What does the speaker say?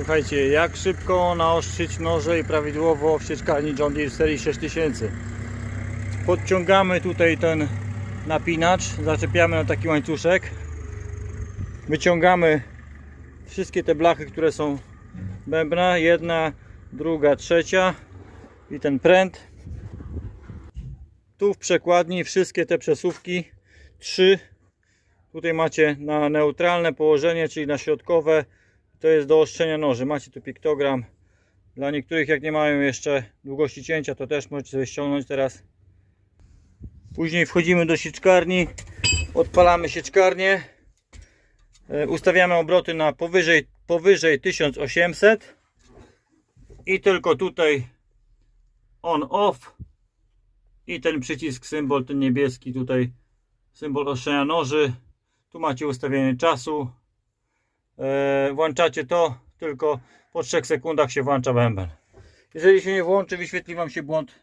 Słuchajcie, jak szybko naostrzyć noże i prawidłowo w sieczkarni John Deere serii 6000. Podciągamy tutaj ten napinacz, zaczepiamy na taki łańcuszek. Wyciągamy wszystkie te blachy, które są bębna, jedna, druga, trzecia i ten pręt. Tu w przekładni wszystkie te przesuwki, trzy. Tutaj macie na neutralne położenie, czyli na środkowe. To jest do ostrzenia noży. Macie tu piktogram. Dla niektórych, jak nie mają jeszcze długości cięcia, to też możecie sobie ściągnąć teraz. Później wchodzimy do sieczkarni, odpalamy sieczkarnię, e, ustawiamy obroty na powyżej, powyżej 1800 i tylko tutaj on off i ten przycisk symbol ten niebieski tutaj symbol ostrzenia noży tu macie ustawienie czasu włączacie to tylko po 3 sekundach się włącza bęben jeżeli się nie włączy wyświetli wam się błąd